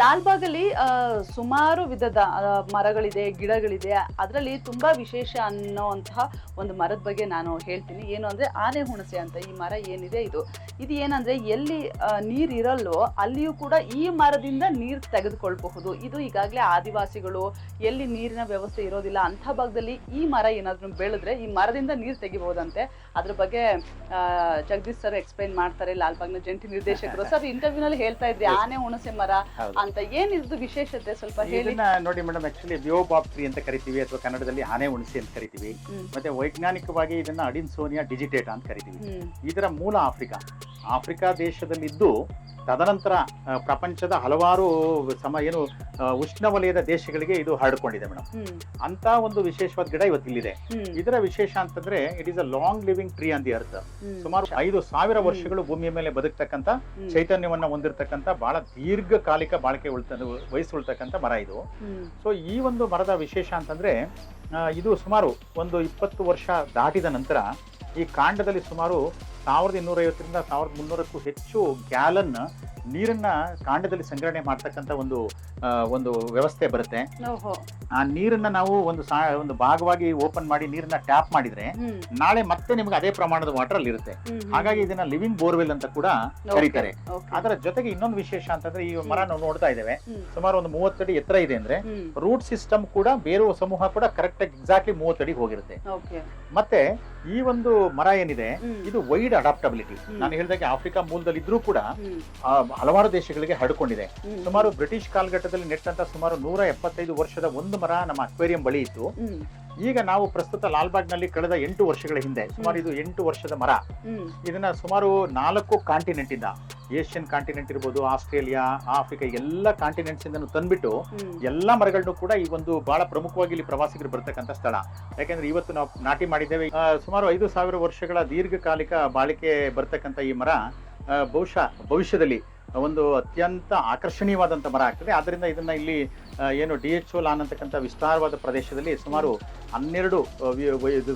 ಲಾಲ್ಬಾಗಲ್ಲಿ ಅಲ್ಲಿ ಸುಮಾರು ವಿಧದ ಮರಗಳಿದೆ ಗಿಡಗಳಿದೆ. ಅದರಲ್ಲಿ ತುಂಬಾ ವಿಶೇಷ ಅನ್ನೋಂತಹ ಒಂದು ಮರದ ಬಗ್ಗೆ ನಾನು ಹೇಳ್ತೀನಿ. ಏನು ಅಂದ್ರೆ ಆನೆ ಹುಣಸೆ ಅಂತ ಈ ಮರ ಏನಿದೆ ಇದು. ಇದು ಏನಂದ್ರೆ ಎಲ್ಲಿ ನೀರ್ ಇರಲ್ಲೋ ಅಲ್ಲಿಯೂ ಕೂಡ ಈ ಮರದಿಂದ ನೀರ್ ತೆಗೆದುಕೊಳ್ಬಹುದು. ಇದು ಈಗಾಗಲೇ ಆದಿವಾಸಿಗಳು ಎಲ್ಲಿ ನೀರಿನ ವ್ಯವಸ್ಥೆ ಇರೋದಿಲ್ಲ ಅಂತ ಭಾಗದಲ್ಲಿ ಈ ಮರ ಏನಾದ್ರು ಬೆಳೆದ್ರೆ ಈ ಮರದಿಂದ ನೀರ್ ತೆಗಿಬಹುದಂತೆ. ಅದ್ರ ಬಗ್ಗೆ ಜಗದೀಶ್ ಸರ್ ಎಕ್ಸ್ಪ್ಲೈನ್ ಮಾಡ್ತಾರೆ ಲಾಲ್ಬಾಗ್ನ ಜಂಟಿ ನಿರ್ದೇಶಕರು. ಸರ್ ಇಂಟರ್ವ್ಯೂ ನಲ್ಲಿ ಹೇಳ್ತಾ ಇದ್ರಿ ಆನೆ ಹುಣಸೆ ಮರ. ಅಂತ ಏನಿದ್ದು ವಿಶೇಷತೆ ಸ್ವಲ್ಪ ಹೇಳಿ. ಇದನ್ನ ನೋಡಿ ಮೇಡಮ್ ಆಕ್ಚುಲಿ ಬಿಯೋಬಾಬ್ ಟ್ರೀ ಅಂತ ಕರಿತೀವಿ ಅಥವಾ ಕನ್ನಡದಲ್ಲಿ ಆನೆ ಉಣಿಸಿ ಅಂತ ಕರಿತೀವಿ. ಮತ್ತೆ ವೈಜ್ಞಾನಿಕವಾಗಿ ಇದನ್ನ ಅಡಿನ್ ಸೋನಿಯಾ ಡಿಜಿಟೇಟಾ ಅಂತ ಕರಿತೀವಿ. ಇದರ ಮೂಲ ಆಫ್ರಿಕಾ. ಆಫ್ರಿಕಾ ದೇಶದಲ್ಲಿದ್ದು ತದನಂತರ ಪ್ರಪಂಚದ ಹಲವಾರು ಸಮ ಏನು ಉಷ್ಣವಲಯದ ದೇಶಗಳಿಗೆ ಇದು ಹರಡ್ಕೊಂಡಿದೆ ಮೇಡಮ್ ಅಂತ ಒಂದು ವಿಶೇಷವಾದ ಗಿಡ ಇವತ್ತು ಇಲ್ಲಿದೆ ಇದರ ವಿಶೇಷ ಅಂತಂದ್ರೆ it is a long living tree on the earth ಸುಮಾರು ಐದು ಸಾವಿರ. ವರ್ಷಗಳು ಭೂಮಿಯ ಮೇಲೆ ಬದುಕ್ತಕ್ಕಂತ ಚೈತನ್ಯವನ್ನು ಹೊಂದಿರತಕ್ಕಂತ ಬಹಳ ದೀರ್ಘಕಾಲಿಕ ಬಾಳಿಕೆ ಉಳ್ತ ವಹಿಸುಳ್ತಕ್ಕಂಥ ಮರ ಇದು. ಸೊ ಈ ಒಂದು ಮರದ ವಿಶೇಷ ಅಂತಂದ್ರೆ ಇದು ಸುಮಾರು ಒಂದು ಇಪ್ಪತ್ತು ವರ್ಷ ದಾಟಿದ ನಂತರ ಈ ಕಾಂಡದಲ್ಲಿ ಸುಮಾರು ಸಾವಿರದ ಇನ್ನೂರೈವತ್ತರಿಂದ ಸಾವಿರದ ಮುನ್ನೂರಕ್ಕೂ ಹೆಚ್ಚು ಗ್ಯಾಲನ್ ನೀರನ್ನ ಕಾಂಡದಲ್ಲಿ ಸಂಗ್ರಹಣೆ ಮಾಡ್ತಕ್ಕಂಥ ಒಂದು ಒಂದು ವ್ಯವಸ್ಥೆ ಬರುತ್ತೆ. ಆ ನೀರನ್ನ ನಾವು ಒಂದು ಒಂದು ಭಾಗವಾಗಿ ಓಪನ್ ಮಾಡಿ ನೀರನ್ನ ಟ್ಯಾಪ್ ಮಾಡಿದ್ರೆ ನಾಳೆ ಮತ್ತೆ ನಿಮ್ಗೆ ಅದೇ ಪ್ರಮಾಣದ ವಾಟರ್ ಅಲ್ಲಿ ಇರುತ್ತೆ. ಹಾಗಾಗಿ ಇದನ್ನ ಲಿವಿಂಗ್ ಬೋರ್ವೆಲ್ ಅಂತ ಕೂಡ ಕರೀತಾರೆ. ಅದರ ಜೊತೆಗೆ ಇನ್ನೊಂದು ವಿಶೇಷ ಅಂತಂದ್ರೆ ಈ ಮರ ನಾವು ನೋಡ್ತಾ ಇದ್ದೇವೆ. ಸುಮಾರು ಒಂದು ಮೂವತ್ತಡಿ ಎತ್ತರ ಇದೆ ಅಂದ್ರೆ ರೂಟ್ ಸಿಸ್ಟಮ್ ಕೂಡ ಬೇರು ಸಮೂಹ ಕೂಡ ಕರೆಕ್ಟ್ ಆಗಿ ಎಕ್ಸಾಕ್ಟ್ಲಿ ಮೂವತ್ತಡಿ ಹೋಗಿರುತ್ತೆ. ಮತ್ತೆ ಈ ಒಂದು ಮರ ಏನಿದೆ ಇದು ವೈಡ್ ಅಡಾಪ್ಟಬಿಲಿಟಿ. ನಾನು ಹೇಳಿದಾಗೆ ಆಫ್ರಿಕಾ ಮೂಲದಲ್ಲಿ ಇದ್ರೂ ಕೂಡ ಹಲವಾರು ದೇಶಗಳಿಗೆ ಹರಡಿಕೊಂಡಿದೆ. ಸುಮಾರು ಬ್ರಿಟಿಷ್ ಕಾಲಘಟ್ಟದಲ್ಲಿ ನೆಟ್ಟಂತ ಸುಮಾರು ನೂರ ಎಪ್ಪತ್ತೈದು ವರ್ಷದ ಒಂದು ಮರ ನಮ್ಮ ಅಕ್ವೇರಿಯಂ ಬಳಿ ಇತ್ತು. ಈಗ ನಾವು ಪ್ರಸ್ತುತ ಲಾಲ್ಬಾಗ್ನಲ್ಲಿ ಕಳೆದ ಎಂಟು ವರ್ಷಗಳ ಹಿಂದೆ ಸುಮಾರು ಇದು ಎಂಟು ವರ್ಷದ ಮರ. ಇದನ್ನ ಸುಮಾರು ನಾಲ್ಕು ಕಾಂಟಿನೆಂಟ್ ಇಂದ ಏಷ್ಯನ್ ಕಾಂಟಿನೆಂಟ್ ಇರ್ಬೋದು ಆಸ್ಟ್ರೇಲಿಯಾ ಆಫ್ರಿಕಾ ಎಲ್ಲ ಕಾಂಟಿನೆಂಟ್ಸ್ ಇಂದನು ತಂದ್ಬಿಟ್ಟು ಎಲ್ಲ ಮರಗಳನ್ನು ಕೂಡ ಈ ಒಂದು ಬಹಳ ಪ್ರಮುಖವಾಗಿ ಇಲ್ಲಿ ಪ್ರವಾಸಿಗರು ಬರ್ತಕ್ಕಂಥ ಸ್ಥಳ. ಯಾಕೆಂದ್ರೆ ಇವತ್ತು ನಾವು ನಾಟಿ ಮಾಡಿದ್ದೇವೆ. ಸುಮಾರು ಐದು ಸಾವಿರ ವರ್ಷಗಳ ದೀರ್ಘಕಾಲಿಕ ಬಾಳಿಕೆ ಬರ್ತಕ್ಕಂಥ ಈ ಮರ ಬಹುಶಃ ಭವಿಷ್ಯದಲ್ಲಿ ಒಂದು ಅತ್ಯಂತ ಆಕರ್ಷಣೀಯವಾದಂಥ ಮರ ಆಗ್ತದೆ. ಆದ್ದರಿಂದ ಇದನ್ನ ಇಲ್ಲಿ ಏನು ಡಿ ಎಚ್ ಓ ಲಾನ್ ಅಂತಕ್ಕಂಥ ವಿಸ್ತಾರವಾದ ಪ್ರದೇಶದಲ್ಲಿ ಸುಮಾರು ಹನ್ನೆರಡು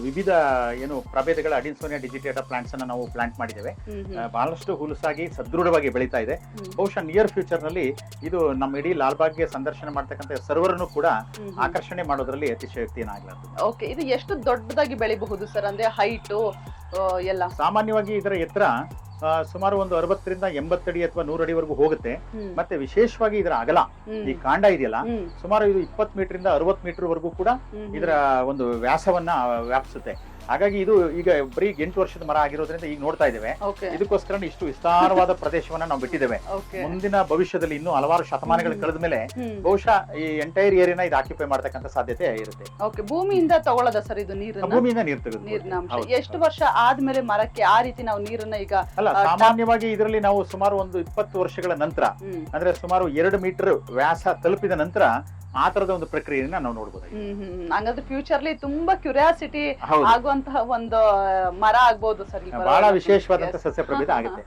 ವಿವಿಧ ಏನು ಪ್ರಭೇದಗಳ ಅಡಿನ್ಸೋನಿಯಾ ಡಿಜಿಟೇಟಾ ಪ್ಲಾಂಟ್ಸ್ ಅನ್ನ ನಾವು ಪ್ಲಾಂಟ್ ಮಾಡಿದ್ದೇವೆ. ಬಹಳಷ್ಟು ಹುಲಸಾಗಿ ಸದೃಢವಾಗಿ ಬೆಳೀತಾ ಇದೆ. ಬಹುಶಃ ನಿಯರ್ ಫ್ಯೂಚರ್ನಲ್ಲಿ ಇದು ನಮ್ಮ ಇಡೀ ಲಾಲ್ಬಾಗ್ಗೆ ಸಂದರ್ಶನ ಮಾಡ್ತಕ್ಕಂಥ ಸರ್ವರನ್ನು ಕೂಡ. ಆಕರ್ಷಣೆ ಮಾಡೋದ್ರಲ್ಲಿ ಅತಿಶಯಕ್ತಿ ಓಕೆ ಇದು ಎಷ್ಟು ದೊಡ್ಡದಾಗಿ ಬೆಳಿಬಹುದು ಸರ್? ಅಂದ್ರೆ ಹೈಟು ಎಲ್ಲ. ಸಾಮಾನ್ಯವಾಗಿ ಇದರ ಎತ್ತರ ಸುಮಾರು ಒಂದು ಅರವತ್ತರಿಂದ ಎಂಬತ್ತಡಿ ಅಥವಾ ನೂರಡಿವರೆಗೂ ಹೋಗುತ್ತೆ. ಮತ್ತೆ ವಿಶೇಷವಾಗಿ ಇದರ ಅಗಲ ಈ ಕಾಂಡ ಇದೆಯಲ್ಲ ಸುಮಾರು ಇದು ಇಪ್ಪತ್ತು ಮೀಟರ್ ಇಂದ ಅರವತ್ತು ಮೀಟರ್ ವರೆಗೂ ಕೂಡ. ಇದರ ಒಂದು ವ್ಯಾಸವನ್ನ ವ್ಯಾಪಿಸುತ್ತೆ. ಹಾಗಾಗಿ ಇದು ಈಗ ಬರೀ ಎಂಟು ವರ್ಷದ ಮರ ಆಗಿರೋದ್ರಿಂದ ಈಗ ನೋಡ್ತಾ ಇದ್ದೇವೆ. ಇದಕ್ಕೋಸ್ಕರ ಇಷ್ಟು ವಿಸ್ತಾರವಾದ ಪ್ರದೇಶವನ್ನ ನಾವು ಬಿಟ್ಟಿದ್ದೇವೆ. ಮುಂದಿನ ಭವಿಷ್ಯದಲ್ಲಿ ಇನ್ನು ಹಲವಾರು ಶತಮಾನಗಳು. ಕಳೆದ ಮೇಲೆ ಬಹುಶಃ ಈ ಎಂಟೈರ್ ಏರಿಯಾನ ಇದು ಆಕ್ಯುಪೈ ಮಾಡತಕ್ಕಂತ ಸಾಧ್ಯತೆ ಇರುತ್ತೆ. ಓಕೆ ಭೂಮಿಯಿಂದ ತಗೊಳ್ಳೋದ ಸರ್ ಇದು ನೀರು ಭೂಮಿಯಿಂದ ನೀರು ತೆಗೆದು ಎಷ್ಟು ವರ್ಷ ಆದ್ಮೇಲೆ ಮರಕ್ಕೆ ಆ ರೀತಿ ನಾವು ನೀರನ್ನ ಈಗ ಅಲ್ಲ ಸಾಮಾನ್ಯವಾಗಿ ಇದರಲ್ಲಿ ನಾವು ಸುಮಾರು ಒಂದು ಇಪ್ಪತ್ತು ವರ್ಷಗಳ ನಂತರ ಅಂದ್ರೆ ಸುಮಾರು ಎರಡು ಮೀಟರ್ ವ್ಯಾಸ ತಲುಪಿದ ನಂತರ ಆ ತರದ ಒಂದು ಪ್ರಕ್ರಿಯೆಯನ್ನ ನಾವು ನೋಡಬಹುದು ಹ್ಮ್ ಹ್ಮ್ ಹ್ಮ್. ಹಂಗಂದ್ರೆ ಫ್ಯೂಚರ್ಲಿ ತುಂಬಾ ಕ್ಯೂರಿಯಾಸಿಟಿ ಆಗುವಂತಹ ಒಂದು ಮರ ಆಗ್ಬಹುದು ಸರ್ ಬಹಳ ವಿಶೇಷವಾದಂತಹ ಸಸ್ಯ ಪ್ರಭೇದ ಆಗುತ್ತೆ.